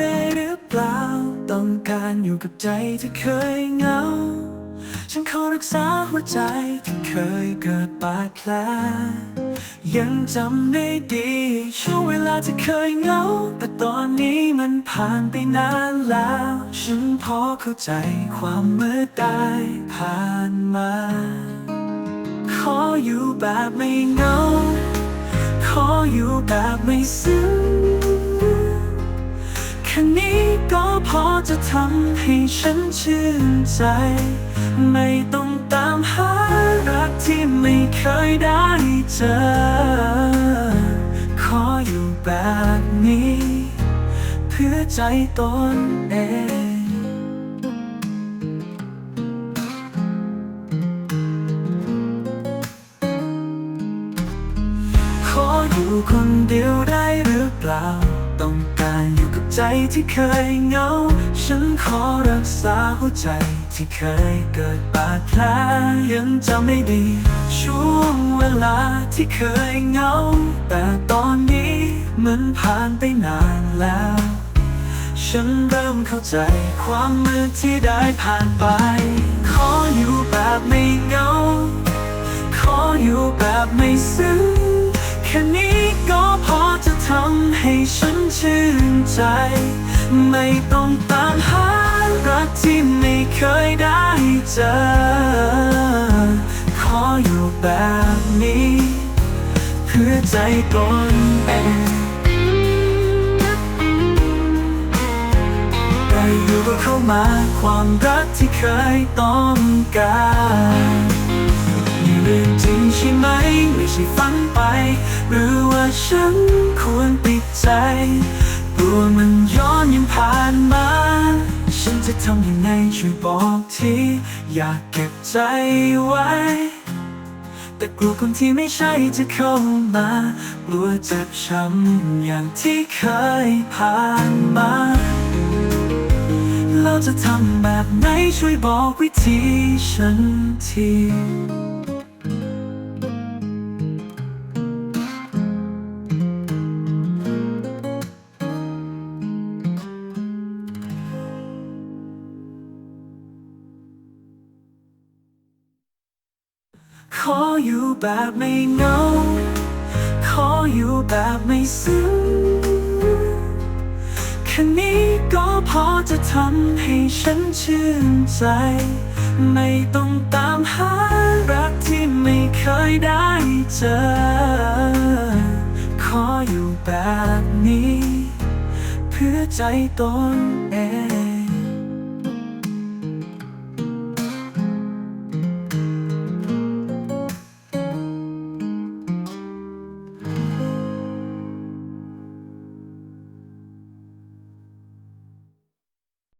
เลยหรือเปล่า ต้องการอยู่กับใจที่เคยเหงา ฉันขอรักษาหัวใจที่เคยเกิดบาดแผลยังจำได้ดี ช่วงเวลาที่เคยเหงา แต่ตอนนี้มันผ่านไปนานแล้ว ฉันพอเข้าใจความมืดได้ผ่านมา ขออยู่แบบไม่เหงา ขออยู่แบบไม่ซึ้ง แค่นี้ก็พอจะทำให้ฉันชื่นใจ ไม่ต้องตามหารักที่ไม่เคยได้เจอ ขออยู่แบบนี้ เพื่อใจตนเองขออยู่คนเดียว ใจที่เคยเหงา ฉันขอรักษาหัวใจที่เคยเกิดบาดแผลยังจำได้ดี ช่วงเวลาที่เคยเหงา แต่ตอนนี้มันผ่านไปนานแล้ว ฉันเริ่มเข้าใจความมืดที่ได้ผ่านไป ขออยู่แบบไม่เหงา ขออยู่แบบไม่ซึ้งแค่นี้ ทำให้ฉันชื่นใจ ไม่ต้องตามหารักที่ไม่เคยได้เจอ ขออยู่แบบนี้ เพื่อใจตนเองได้อยู่กับเข้ามาความรักที่เคยต้องการ ใจกลัวมันย้อนยังผ่านมา ฉันจะทำยังไงช่วยบอกทีอยากเก็บใจไว้ แต่กลัวคนที่ไม่ใช่จะเข้ามากลัวเจ็บช้ำอย่างที่เคยผ่านมาเราจะทำแบบไหนช่วยบอกวิธีฉันที ขออยู่แบบไม่เงา ขออยู่แบบไม่ซึ้งแค่นี้ก็พอจะทำให้ฉันชื่นใจ ไม่ต้องตามหารักที่ไม่เคยได้เจอ ขออยู่แบบนี้ เพื่อใจตนเอง